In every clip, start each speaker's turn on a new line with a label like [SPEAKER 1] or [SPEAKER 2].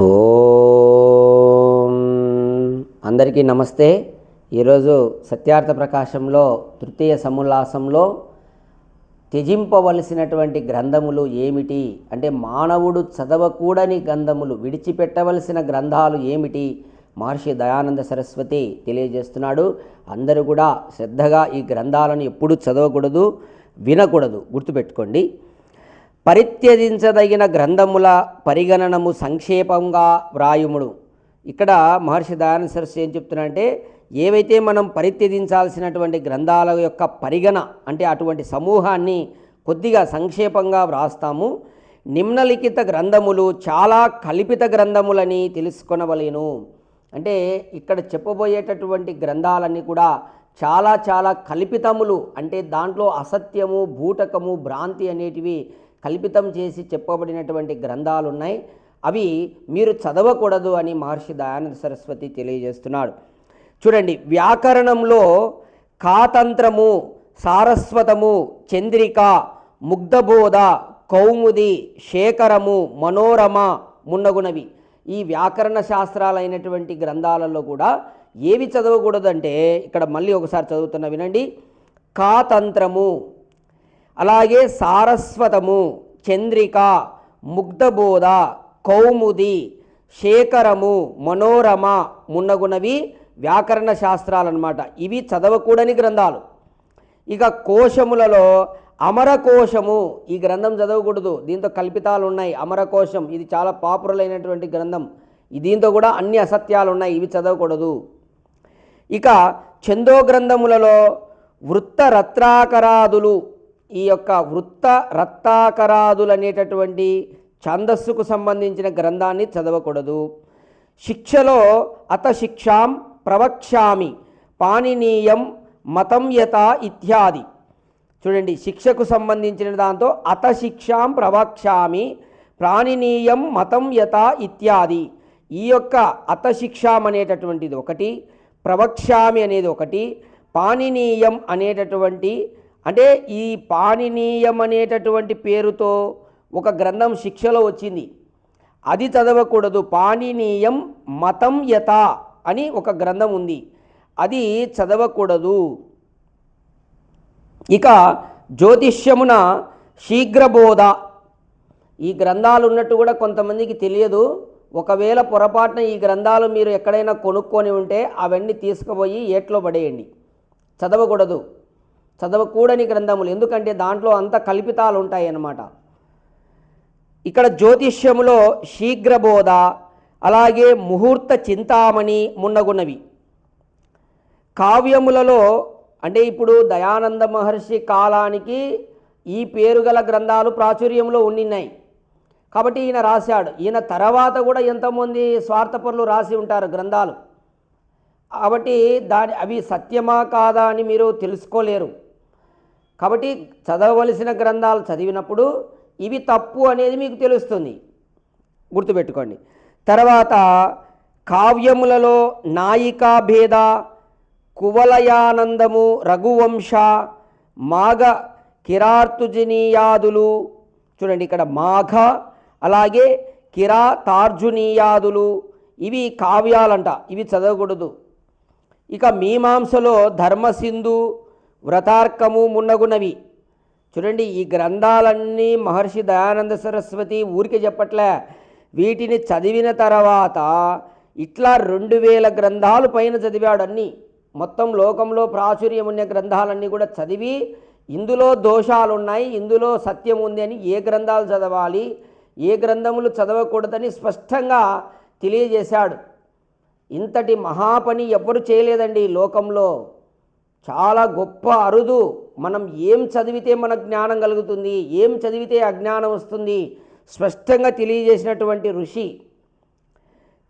[SPEAKER 1] ఓం. అందరికీ నమస్తే. ఈరోజు సత్యార్థ ప్రకాశంలో తృతీయ సముల్లాసంలో త్యజింపవలసినటువంటి గ్రంథములు ఏమిటి? అంటే మానవుడు చదవకూడని గ్రంథములు విడిచిపెట్టవలసిన గ్రంథాలు ఏమిటి? మహర్షి దయానంద సరస్వతి తెలియజేస్తున్నాడు. అందరూ కూడా శ్రద్ధగా ఈ గ్రంథాలను ఎప్పుడూ చదవకూడదు వినకూడదు. గుర్తుపెట్టుకోండి. పరిత్యజించదగిన గ్రంథముల పరిగణనము సంక్షేపంగా వ్రాయుముడు. ఇక్కడ మహర్షి దయానంద సరస్సు ఏం చెప్తున్నారంటే ఏవైతే మనం పరిత్యజించాల్సినటువంటి గ్రంథాల యొక్క పరిగణ అంటే అటువంటి సమూహాన్ని కొద్దిగా సంక్షేపంగా వ్రాస్తాము. నిమ్నలిఖిత గ్రంథములు చాలా కల్పిత గ్రంథములని తెలుసుకొనవలేను. అంటే ఇక్కడ చెప్పబోయేటటువంటి గ్రంథాలన్నీ కూడా చాలా చాలా కల్పితములు అంటే దాంట్లో అసత్యము బూటకము భ్రాంతి అనేటివి కల్పితం చేసి చెప్పబడినటువంటి గ్రంథాలు ఉన్నాయి అవి మీరు చదవకూడదు అని మహర్షి దయానంద సరస్వతి తెలియజేస్తున్నాడు. చూడండి వ్యాకరణంలో కాతంత్రము సారస్వతము చంద్రిక ముగ్ధబోధ కౌముది శేఖరము మనోరమ మున్నగునవి. ఈ వ్యాకరణ శాస్త్రాలైనటువంటి గ్రంథాలలో కూడా ఏవి చదవకూడదంటే ఇక్కడ మళ్ళీ ఒకసారి చదువుతున్న వినండి. కాతంత్రము అలాగే సారస్వతము చంద్రిక ముగ్ధబోధ కౌముది శేఖరము మనోరమ మున్నగునవి వ్యాకరణ శాస్త్రాలన్నమాట. ఇవి చదవకూడని గ్రంథాలు. ఇక కోశములలో అమరకోశము ఈ గ్రంథం చదవకూడదు. దీంతో కల్పితాలు ఉన్నాయి అమరకోశం ఇది చాలా పాపులర్ అయినటువంటి గ్రంథం. దీంతో కూడా అన్ని అసత్యాలు ఉన్నాయి ఇవి చదవకూడదు. ఇక చందో గ్రంథములలో వృత్తరత్రాకరాదులు ఈ యొక్క వృత్త రత్తాకరాదులు అనేటటువంటి ఛందస్సుకు సంబంధించిన గ్రంథాన్ని చదవకూడదు. శిక్షలో అతశిక్షాం ప్రవక్ష్యామి పాణినీయం మతం యత ఇత్యాది. చూడండి శిక్షకు సంబంధించిన దాంతో అతశిక్షాం ప్రవక్ష్యామి ప్రాణినీయం మతం యత ఇత్యాది. ఈ యొక్క అతశిక్షాం అనేటటువంటిది ఒకటి ప్రవక్ష్యామి అనేది ఒకటి పాణినీయం అనేటటువంటి అంటే ఈ పాణినీయం అనేటటువంటి పేరుతో ఒక గ్రంథం శిక్షలో వచ్చింది. అది చదవకూడదు. పాణినీయం మతం యత అని ఒక గ్రంథం ఉంది. అది చదవకూడదు. ఇక జ్యోతిష్యమున శీఘ్రబోధ. ఈ గ్రంథాలు ఉన్నట్టు కూడా కొంతమందికి తెలియదు. ఒకవేళ పొరపాటున ఈ గ్రంథాలు మీరు ఎక్కడైనా కొనుక్కొని ఉంటే అవన్నీ తీసుకుపోయి ఏట్లో పడేయండి. చదవకూడదు. చదవకూడని గ్రంథములు. ఎందుకంటే దాంట్లో అంత కల్పితాలు ఉంటాయి అన్నమాట ఇక్కడ జ్యోతిష్యములో శీఘ్రబోధ అలాగే ముహూర్త చింతామణి మున్నగున్నవి కావ్యములలో అంటే ఇప్పుడు దయానంద మహర్షి కాలానికి ఈ పేరు గల గ్రంథాలు ప్రాచుర్యంలో ఉండినాయి కాబట్టి ఈయన రాశాడు. ఈయన తర్వాత కూడా ఎంతోమంది స్వార్థపరులు రాసి ఉంటారు గ్రంథాలు. కాబట్టి దాని అవి సత్యమా కాదా అని మీరు తెలుసుకోలేరు. కాబట్టి చదవవలసిన గ్రంథాలు చదివినప్పుడు ఇవి తప్పు అనేది మీకు తెలుస్తుంది. గుర్తుపెట్టుకోండి. తర్వాత కావ్యములలో నాయికా భేద కువలయానందము రఘువంశ మాఘ కిరార్తుజనీయాదులు చూడండి ఇక్కడ మాఘ అలాగే కిరా తార్జునీయాదులు ఇవి కావ్యాలంట ఇవి చదవకూడదు. ఇక మీమాంసలో ధర్మసింధు వ్రతార్కము మున్నగునవి. చూడండి ఈ గ్రంథాలన్నీ మహర్షి దయానంద సరస్వతి ఊరికి చెప్పట్లే. వీటిని చదివిన తర్వాత ఇట్లా రెండు వేల గ్రంథాలు పైన చదివాడు అన్నీ మొత్తం లోకంలో ప్రాచుర్యం ఉన్న గ్రంథాలన్నీ కూడా చదివి ఇందులో దోషాలు ఉన్నాయి ఇందులో సత్యం ఉంది అని ఏ గ్రంథాలు చదవాలి ఏ గ్రంథములు చదవకూడదని స్పష్టంగా తెలియజేశాడు. ఇంతటి మహాపని ఎవ్వరు చేయలేదండి లోకంలో. చాలా గొప్ప అరుదు. మనం ఏం చదివితే మన జ్ఞానం కలుగుతుంది ఏం చదివితే అజ్ఞానం వస్తుంది స్పష్టంగా తెలియజేసినటువంటి ఋషి.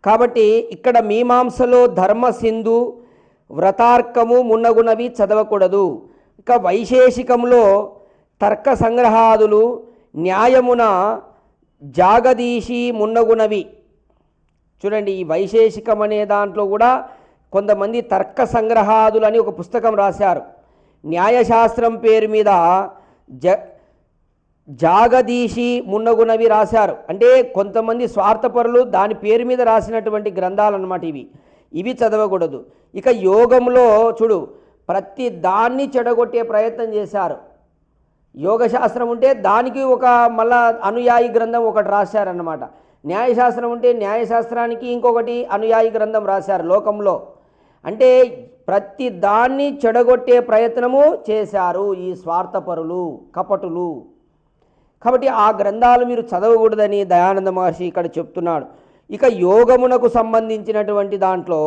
[SPEAKER 1] కాబట్టి ఇక్కడ మీమాంసలో ధర్మసింధు వ్రతార్కము మున్నగునవి చదవకూడదు. ఇక వైశేషికంలో తర్క సంగ్రహాదులు న్యాయమున జాగదీశి మున్నగునవి. చూడండి ఈ వైశేషికం అనే దాంట్లో కూడా కొంతమంది తర్క సంగ్రహాదులు అని ఒక పుస్తకం రాశారు. న్యాయశాస్త్రం పేరు మీద జ జాగదీశి మున్నగునవి రాశారు. అంటే కొంతమంది స్వార్థపరులు దాని పేరు మీద రాసినటువంటి గ్రంథాలు అన్నమాట ఇవి. ఇవి చదవకూడదు. ఇక యోగంలో చూడు ప్రతి దాన్ని చెడగొట్టే ప్రయత్నం చేశారు. యోగశాస్త్రం ఉంటే దానికి ఒక మళ్ళా అనుయాయి గ్రంథం ఒకటి రాశారన్నమాట. న్యాయశాస్త్రం ఉంటే న్యాయశాస్త్రానికి ఇంకొకటి అనుయాయి గ్రంథం రాశారు లోకంలో. అంటే ప్రతి దాన్ని చెడగొట్టే ప్రయత్నము చేశారు ఈ స్వార్థపరులు కపటులు. కాబట్టి ఆ గ్రంథాలు మీరు చదవకూడదని దయానంద మహర్షి ఇక్కడ చెప్తున్నాడు. ఇక యోగమునకు సంబంధించినటువంటి దాంట్లో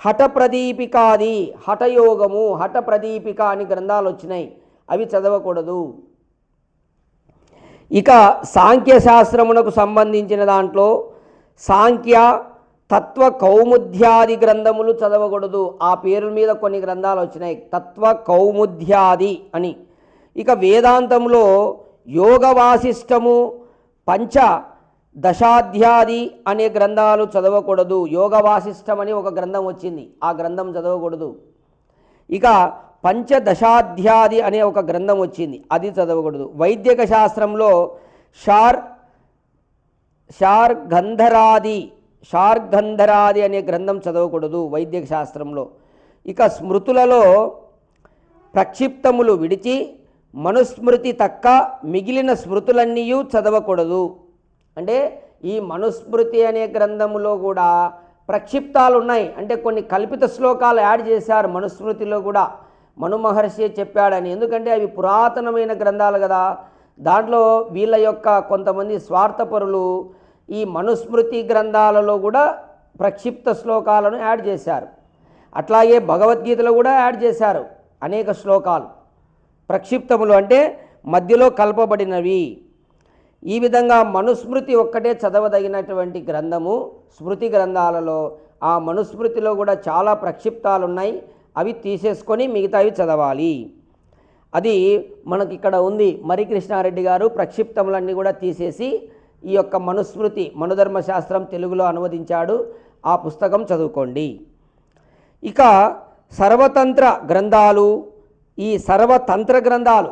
[SPEAKER 1] హఠప్రదీపికాది హఠయోగము హఠ ప్రదీపిక అని గ్రంథాలు వచ్చినాయి. అవి చదవకూడదు. ఇక సాంఖ్యశాస్త్రమునకు సంబంధించిన దాంట్లో సాంఖ్య తత్వ కౌముద్యాది గ్రంథములు చదవకూడదు. ఆ పేరు మీద కొన్ని గ్రంథాలు వచ్చినాయి. తత్వ కౌముద్యాది అని. ఇక వేదాంతంలో యోగ వాసిష్టము పంచ దశాధ్యాది అనే గ్రంథాలు చదవకూడదు. యోగ వాసిష్టం అని ఒక గ్రంథం వచ్చింది. ఆ గ్రంథం చదవకూడదు. ఇక పంచదశాధ్యాది అనే ఒక గ్రంథం వచ్చింది. అది చదవకూడదు. వైద్యక శాస్త్రంలో షార్ షార్ గంధరాది షార్గంధరాది అనే గ్రంథం చదవకూడదు వైద్య శాస్త్రంలో ఇక స్మృతులలో ప్రక్షిప్తములు విడిచి మనుస్మృతి తక్క మిగిలిన స్మృతులన్నీ చదవకూడదు. అంటే ఈ మనుస్మృతి అనే గ్రంథములో కూడా ప్రక్షిప్తాలు ఉన్నాయి అంటే కొన్ని కల్పిత శ్లోకాలు యాడ్ చేశారు మనుస్మృతిలో కూడా. మను మహర్షి చెప్పాడని. ఎందుకంటే అవి పురాతనమైన గ్రంథాలు కదా. దాంట్లో వీళ్ళ యొక్క కొంతమంది స్వార్థపరులు ఈ మనుస్మృతి గ్రంథాలలో కూడా ప్రక్షిప్త శ్లోకాలను యాడ్ చేశారు. అట్లాగే భగవద్గీతలో కూడా యాడ్ చేశారు అనేక శ్లోకాలు. ప్రక్షిప్తములు అంటే మధ్యలో కలపబడినవి. ఈ విధంగా మనుస్మృతి ఒక్కటే చదవదగినటువంటి గ్రంథము స్మృతి గ్రంథాలలో ఆ మనుస్మృతిలో కూడా చాలా ప్రక్షిప్తాలు ఉన్నాయి అవి తీసేసుకొని మిగతావి చదవాలి. అది మనకి ఇక్కడ ఉంది. మరికృష్ణారెడ్డి గారు ప్రక్షిప్తములన్నీ కూడా తీసేసి ఈ యొక్క మనుస్మృతి మనుధర్మశాస్త్రం తెలుగులో అనువదించాడు. ఆ పుస్తకం చదువుకోండి. ఇక సర్వతంత్ర గ్రంథాలు ఈ సర్వతంత్ర గ్రంథాలు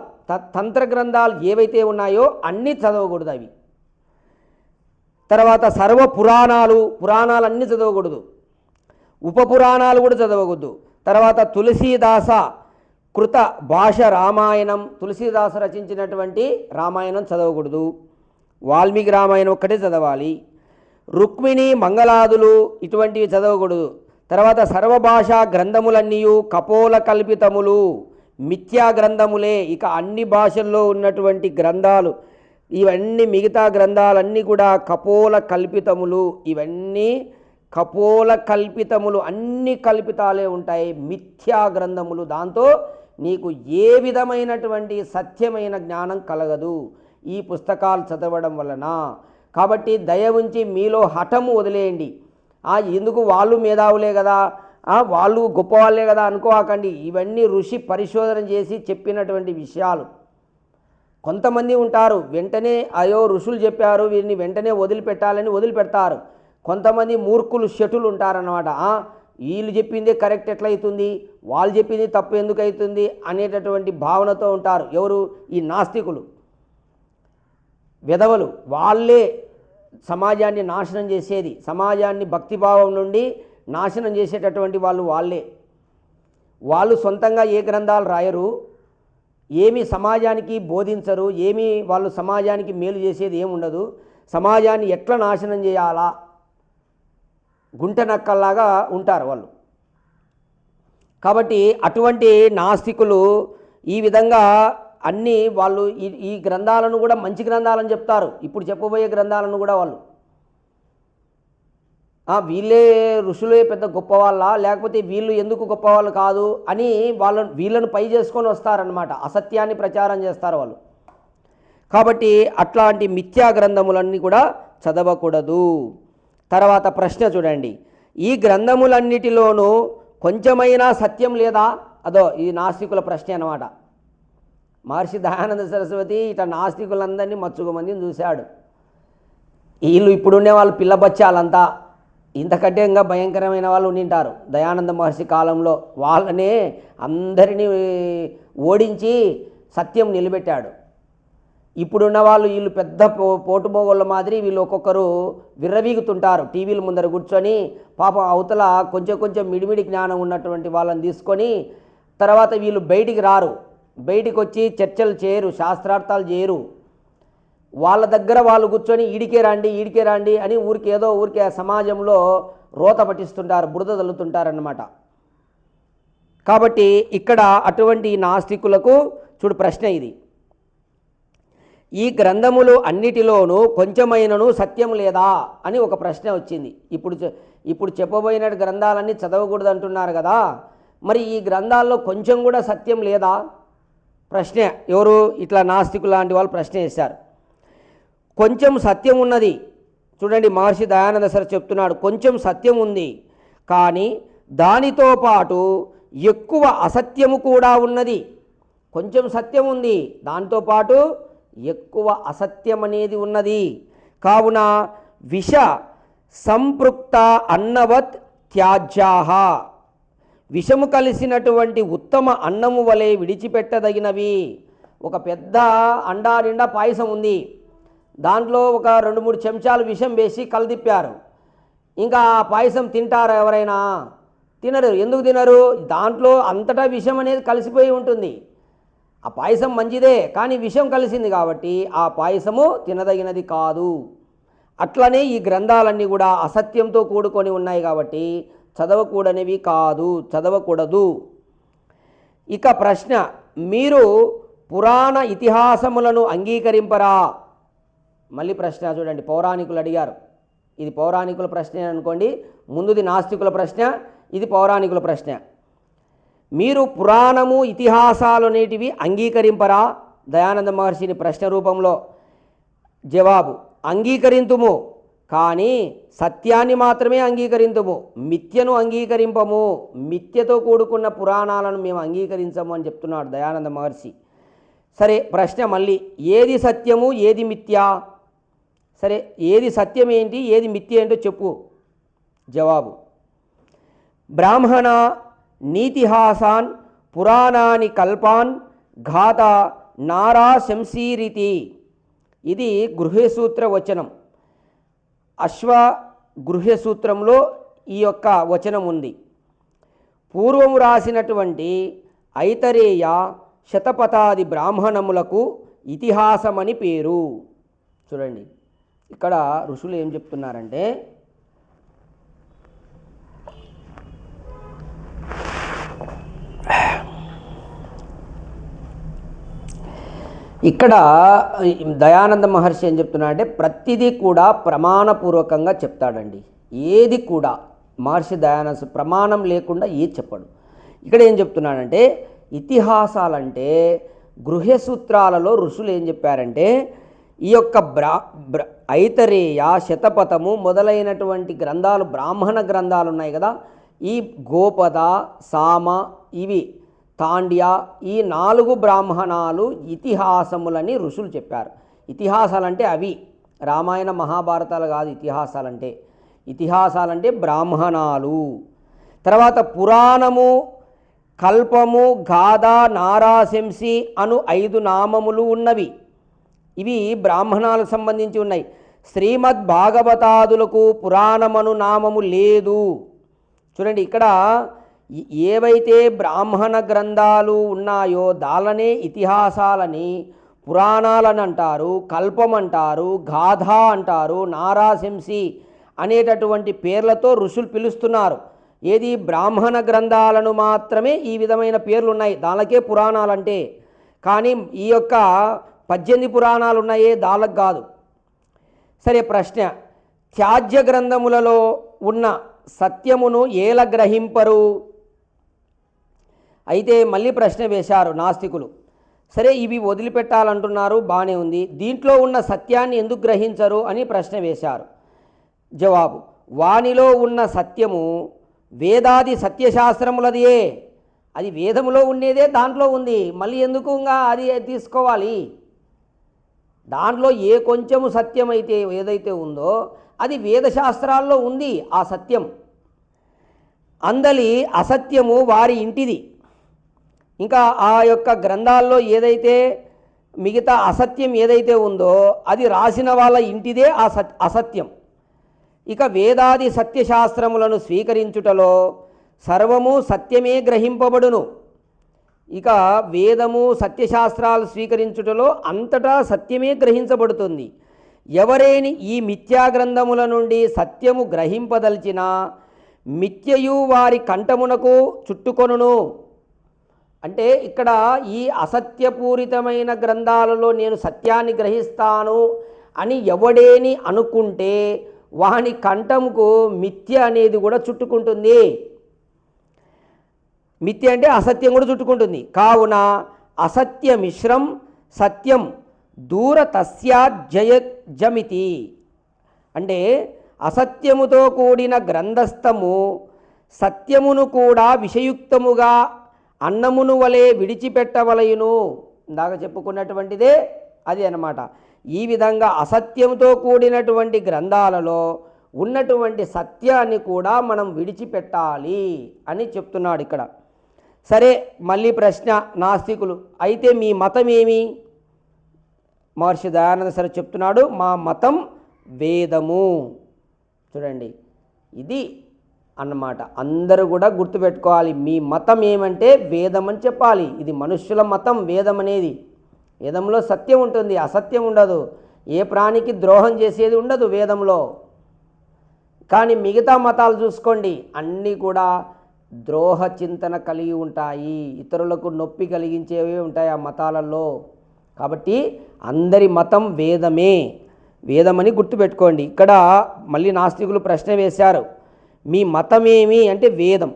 [SPEAKER 1] తంత్ర గ్రంథాలు ఏవైతే ఉన్నాయో అన్నీ చదవకూడదు అవి. తర్వాత సర్వ పురాణాలు పురాణాలు అన్నీ చదవకూడదు. ఉపపురాణాలు కూడా చదవకూడదు. తర్వాత తులసీదాస కృత భాష రామాయణం తులసీదాసు రచించినటువంటి రామాయణం చదవకూడదు. వాల్మీకి రామాయణం ఒక్కటే చదవాలి. రుక్మిణి మంగళాదులు ఇటువంటివి చదవకూడదు. తర్వాత సర్వభాషా గ్రంథములన్నీ కపోల కల్పితములు మిథ్యా గ్రంథములే. ఇక అన్ని భాషల్లో ఉన్నటువంటి గ్రంథాలు ఇవన్నీ మిగతా గ్రంథాలన్నీ కూడా కపోల కల్పితములు ఇవన్నీ కపోల కల్పితములు అన్ని కల్పితాలే ఉంటాయి. మిథ్యా గ్రంథములు. దాంతో నీకు ఏ విధమైనటువంటి సత్యమైన జ్ఞానం కలగదు. ఈ పుస్తకాలు చదవడం వలన. కాబట్టి దయ ఉంచి మీలో హఠము వదిలేయండి. ఆ, ఎందుకు వాళ్ళు మేధావులే కదా? ఆ, వాళ్ళు గొప్పవాళ్ళే కదా అనుకోకండి ఇవన్నీ ఋషి పరిశోధన చేసి చెప్పినటువంటి విషయాలు. కొంతమంది ఉంటారు వెంటనే అయో ఋషులు చెప్పారు వీరిని వెంటనే వదిలిపెట్టాలని వదిలిపెడతారు. కొంతమంది మూర్ఖులు షటులు ఉంటారన్నమాట. వీళ్ళు చెప్పిందే కరెక్ట్ ఎట్లయితుంది? వాళ్ళు చెప్పింది తప్పు ఎందుకు అవుతుంది అనేటటువంటి భావనతో ఉంటారు. ఎవరు? ఈ నాస్తికులు. విధవలు వాళ్ళే సమాజాన్ని నాశనం చేసేది సమాజాన్ని భక్తిభావం నుండి నాశనం చేసేటటువంటి వాళ్ళు వాళ్ళే. వాళ్ళు సొంతంగా ఏ గ్రంథాలు రాయరు ఏమి సమాజానికి బోధించరు ఏమి వాళ్ళు సమాజానికి మేలు చేసేది ఏముండదు. సమాజాన్ని ఎట్లా నాశనం చేయాలా? గుంట నక్కల్లాగా ఉంటారు వాళ్ళు. కాబట్టి అటువంటి నాస్తికులు ఈ విధంగా అన్నీ వాళ్ళు ఈ ఈ గ్రంథాలను కూడా మంచి గ్రంథాలని చెప్తారు. ఇప్పుడు చెప్పబోయే గ్రంథాలను కూడా వాళ్ళు. వీళ్ళే ఋషులే పెద్ద గొప్పవాళ్ళ? లేకపోతే వీళ్ళు ఎందుకు గొప్పవాళ్ళు కాదు? అని వాళ్ళను వీళ్ళను పై చేసుకొని వస్తారనమాట అసత్యాన్ని ప్రచారం చేస్తారు వాళ్ళు. కాబట్టి అట్లాంటి మిథ్యా గ్రంథములన్నీ కూడా చదవకూడదు. తర్వాత ప్రశ్న చూడండి. ఈ గ్రంథములన్నిటిలోనూ కొంచెమైనా సత్యం లేదా? అదో ఈ నాస్తికుల ప్రశ్న అనమాట మహర్షి దయానంద సరస్వతి ఇట నాస్తికులందరినీ మచ్చుక చూశాడు. వీళ్ళు ఇప్పుడుండే వాళ్ళు పిల్ల బచ్చాలంతా ఇంతకంటే ఇంకా భయంకరమైన వాళ్ళు ఉండింటారు. దయానంద మహర్షి కాలంలో వాళ్ళనే అందరినీ ఓడించి సత్యం నిలబెట్టాడు. ఇప్పుడున్న వాళ్ళు వీళ్ళు పెద్ద పో పోటుమోగోళ్ళ మాదిరి వీళ్ళు ఒక్కొక్కరు విర్రవీగుతుంటారు. టీవీల ముందర కూర్చొని పాపం అవతల కొంచెం కొంచెం మిడిమిడి జ్ఞానం ఉన్నటువంటి వాళ్ళని తీసుకొని తర్వాత వీళ్ళు బయటికి రారు. బయటికి వచ్చి చర్చలు చేయరు శాస్త్రార్థాలు చేయరు. వాళ్ళ దగ్గర వాళ్ళు కూర్చొని ఈడికే రండి ఈడికే రండి అని ఊరికి ఏదో ఊరికే సమాజంలో రోత పట్టిస్తుంటారు బురద తల్లుతుంటారన్నమాట కాబట్టి ఇక్కడ అటువంటి నాస్తికులకు చూడు ప్రశ్న ఇది. ఈ గ్రంథములు అన్నిటిలోనూ కొంచెమైనను సత్యం లేదా అని ఒక ప్రశ్న వచ్చింది. ఇప్పుడు ఇప్పుడు చెప్పబోయిన గ్రంథాలన్నీ చదవకూడదు అంటున్నారు కదా. మరి ఈ గ్రంథాల్లో కొంచెం కూడా సత్యం లేదా? ప్రశ్న. ఎవరు? ఇట్లా నాస్తికులు లాంటి వాళ్ళు ప్రశ్న వేశారు. కొంచెం సత్యం ఉన్నది. చూడండి మహర్షి దయానంద సార్ చెప్తున్నాడు కొంచెం సత్యం ఉంది. కానీ దానితో పాటు ఎక్కువ అసత్యము కూడా ఉన్నది. కొంచెం సత్యం ఉంది. దాంతో పాటు ఎక్కువ అసత్యం అనేది ఉన్నది. కావున విష సంపృక్త అన్నవత్ త్యాజ్యాహ. విషము కలిసినటువంటి ఉత్తమ అన్నము వలె విడిచిపెట్టదగినవి. ఒక పెద్ద అండా నిండా పాయసం ఉంది. దాంట్లో ఒక రెండు మూడు చెంచాలు విషం వేసి కలదిప్పారు. ఇంకా ఆ పాయసం తింటారు ఎవరైనా? తినరు. ఎందుకు తినరు? దాంట్లో అంతటా విషం అనేది కలిసిపోయి ఉంటుంది. ఆ పాయసం మంచిదే కానీ విషం కలిసింది కాబట్టి ఆ పాయసము తినదగినది కాదు. అట్లనే ఈ గ్రంథాలన్నీ కూడా అసత్యంతో కూడుకొని ఉన్నాయి కాబట్టి చదవకూడనివి కాదు చదవకూడదు. ఇక ప్రశ్న మీరు పురాణ ఇతిహాసములను అంగీకరింపరా? మళ్ళీ ప్రశ్న చూడండి పౌరాణికులు అడిగారు. ఇది పౌరాణికుల ప్రశ్న అనుకోండి ముందుది నాస్తికుల ప్రశ్న ఇది పౌరాణికుల ప్రశ్న. మీరు పురాణము ఇతిహాసాలు అనేటివి అంగీకరింపరా? దయానంద మహర్షిని ప్రశ్న రూపంలో జవాబు అంగీకరింతుము. కానీ సత్యాన్ని మాత్రమే అంగీకరించము మిథ్యను అంగీకరింపము. మిథ్యతో కూడుకున్న పురాణాలను మేము అంగీకరించము అని చెప్తున్నాడు దయానంద మహర్షి. సరే ప్రశ్న మళ్ళీ. ఏది సత్యము ఏది మిథ్యా? సరే ఏది సత్యం ఏంటి ఏది మిథ్య ఏంటో చెప్పు. జవాబు. బ్రాహ్మణ నీతిహాసాన్ పురాణాని కల్పాన్ ఘాత నారా శంసీరితి. ఇది గృహసూత్ర వచనం. అశ్వ గృహ్య సూత్రంలో ఈ యొక్క వచనం ఉంది. పూర్వము రాసినటువంటి ఐతరేయ శతపథాది బ్రాహ్మణములకు ఇతిహాసమని పేరు. చూడండి. ఇక్కడ ఋషులు ఏం చెప్తున్నారంటే ఇక్కడ దయానంద మహర్షి ఏం చెప్తున్నాడంటే ప్రతిదీ కూడా ప్రమాణపూర్వకంగా చెప్తాడండి. ఏది కూడా మహర్షి దయానంద ప్రమాణం లేకుండా ఏది చెప్పడు. ఇక్కడ ఏం చెప్తున్నాడంటే ఇతిహాసాలంటే గృహసూత్రాలలో ఋషులు ఏం చెప్పారంటే ఈ యొక్క బ్రా బ్ర ఐతరేయ శతపథము మొదలైనటువంటి గ్రంథాలు బ్రాహ్మణ గ్రంథాలు ఉన్నాయి కదా ఈ గోపద సామ ఇవి తాండ్య ఈ నాలుగు బ్రాహ్మణాలు ఇతిహాసములని ఋషులు చెప్పారు. ఇతిహాసాలంటే అవి రామాయణ మహాభారతాలు కాదు ఇతిహాసాలంటే. ఇతిహాసాలంటే బ్రాహ్మణాలు. తర్వాత పురాణము కల్పము గాథ నారాశంసి అను ఐదు నామములు ఉన్నవి. ఇవి బ్రాహ్మణాలకు సంబంధించి ఉన్నాయి. శ్రీమద్ భాగవతాదులకు పురాణమను నామము లేదు. చూడండి ఇక్కడ ఏవైతే బ్రాహ్మణ గ్రంథాలు ఉన్నాయో దాలనే ఇతిహాసాలని పురాణాలని అంటారు కల్పం అంటారు గాథ అంటారు నారాశంసి అనేటటువంటి పేర్లతో ఋషులు పిలుస్తున్నారు. ఏది బ్రాహ్మణ గ్రంథాలను మాత్రమే ఈ విధమైన పేర్లు ఉన్నాయి దానికే పురాణాలంటే. కానీ ఈ యొక్క పద్దెనిమిది పురాణాలు ఉన్నాయే దానికి కాదు. సరే ప్రశ్న. త్యాజ్య గ్రంథములలో ఉన్న సత్యమును ఏల గ్రహింపరు? అయితే మళ్ళీ ప్రశ్న వేశారు నాస్తికులు. సరే ఇవి వదిలిపెట్టాలంటున్నారు బాగానే ఉంది. దీంట్లో ఉన్న సత్యాన్ని ఎందుకు గ్రహించరు అని ప్రశ్న వేశారు. జవాబు వానిలో ఉన్న సత్యము వేదాది సత్యశాస్త్రములదియే. అది వేదములో ఉండేదే దాంట్లో ఉంది. మళ్ళీ ఎందుకు ఇంకా అది తీసుకోవాలి? దాంట్లో ఏ కొంచెము సత్యమైతే ఏదైతే ఉందో అది వేదశాస్త్రాల్లో ఉంది ఆ సత్యం. అందలి అసత్యము వారి ఇంటిది. ఇంకా ఆ యొక్క గ్రంథాల్లో ఏదైతే మిగతా అసత్యం ఏదైతే ఉందో అది రాసిన వాళ్ళ ఇంటిదే ఆ సత్ అసత్యం. ఇక వేదాది సత్యశాస్త్రములను స్వీకరించుటలో సర్వము సత్యమే గ్రహింపబడును. ఇక వేదము సత్యశాస్త్రాలు స్వీకరించుటలో అంతటా సత్యమే గ్రహించబడుతుంది. ఎవరేని ఈ మిథ్యా గ్రంథముల నుండి సత్యము గ్రహింపదలిచినా మిథ్యయు వారి కంఠమునకు చుట్టుకొనును. అంటే ఇక్కడ ఈ అసత్యపూరితమైన గ్రంథాలలో నేను సత్యాన్ని గ్రహిస్తాను అని ఎవడేని అనుకుంటే వాని కంఠంకు మిథ్య అనేది కూడా చుట్టుకుంటుంది. మిథ్య అంటే అసత్యం కూడా చుట్టుకుంటుంది. కావున అసత్య మిశ్రం సత్యం దూర తస్యాజయ జమితి. అంటే అసత్యముతో కూడిన గ్రంథస్థము సత్యమును కూడా విషయుక్తముగా అన్నమును వలె విడిచిపెట్టవలయును. ఇందాక చెప్పుకున్నటువంటిదే అది అన్నమాట. ఈ విధంగా అసత్యంతో కూడినటువంటి గ్రంథాలలో ఉన్నటువంటి సత్యాన్ని కూడా మనం విడిచిపెట్టాలి అని చెప్తున్నాడు ఇక్కడ. సరే మళ్ళీ ప్రశ్న నాస్తికులు. అయితే మీ మతం ఏమి? మహర్షి దయానంద సరే చెప్తున్నాడు మా మతం వేదము. చూడండి ఇది అన్నమాట. అందరూ కూడా గుర్తుపెట్టుకోవాలి మీ మతం ఏమంటే వేదం అని చెప్పాలి. ఇది మనుష్యుల మతం వేదం అనేది. వేదంలో సత్యం ఉంటుంది అసత్యం ఉండదు. ఏ ప్రాణికి ద్రోహం చేసేది ఉండదు వేదంలో. కానీ మిగతా మతాలు చూసుకోండి అన్నీ కూడా ద్రోహ చింతన కలిగి ఉంటాయి. ఇతరులకు నొప్పి కలిగించేవి ఉంటాయి ఆ మతాలలో. కాబట్టి అందరి మతం వేదమే. వేదమని గుర్తుపెట్టుకోండి. ఇక్కడ మళ్ళీ నాస్తికులు ప్రశ్న వేశారు. మీ మతమేమి అంటే వేదం.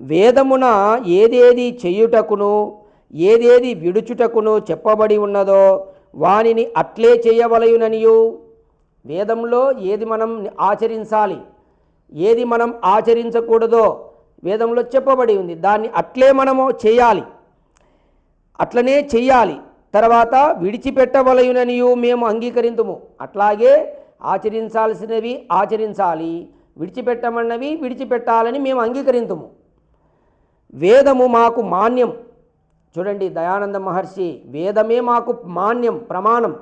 [SPEAKER 1] వేదమున ఏదేది చేయుటకును ఏదేది విడుచుటకును చెప్పబడి ఉన్నదో వానిని అట్లే చేయవలయుననియు. వేదంలో ఏది మనం ఆచరించాలి ఏది మనం ఆచరించకూడదో వేదంలో చెప్పబడి ఉంది. దాన్ని అట్లే మనము చేయాలి. అట్లనే చెయ్యాలి తర్వాత విడిచిపెట్టవలయుననియు మేము అంగీకరింతుము. అట్లాగే ఆచరించాల్సినవి ఆచరించాలి. విడిచిపెట్టమన్నవి విడిచిపెట్టాలని మేము అంగీకరింతుము. వేదము మాకు మాన్యం. చూడండి దయానంద మహర్షి వేదమే మాకు మాన్యం ప్రమాణం.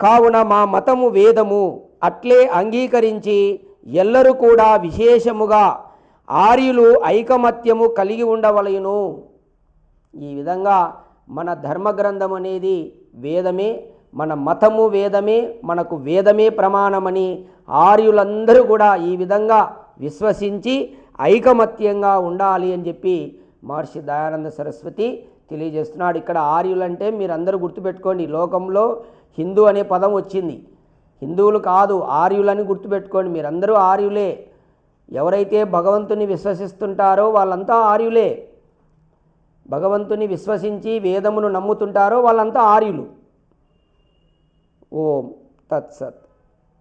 [SPEAKER 1] కావున మా మతము వేదము అట్లే అంగీకరించి ఎల్లరూ కూడా విశేషముగా ఆర్యులు ఐకమత్యము కలిగి ఉండవలయును. ఈ విధంగా మన ధర్మగ్రంథం అనేది వేదమే మన మతము వేదమే మనకు వేదమే ప్రమాణమని ఆర్యులందరూ కూడా ఈ విధంగా విశ్వసించి ఐకమత్యంగా ఉండాలి అని చెప్పి మహర్షి దయానంద సరస్వతి తెలియజేస్తున్నాడు. ఇక్కడ ఆర్యులంటే మీరందరూ గుర్తుపెట్టుకోండి లోకంలో హిందూ అనే పదం వచ్చింది. హిందువులు కాదు ఆర్యులని గుర్తుపెట్టుకోండి. మీరందరూ ఆర్యులే. ఎవరైతే భగవంతుని విశ్వసిస్తుంటారో వాళ్ళంతా ఆర్యులే. భగవంతుని విశ్వసించి వేదమును నమ్ముతుంటారో వాళ్ళంతా ఆర్యులు. ఓం తత్సత్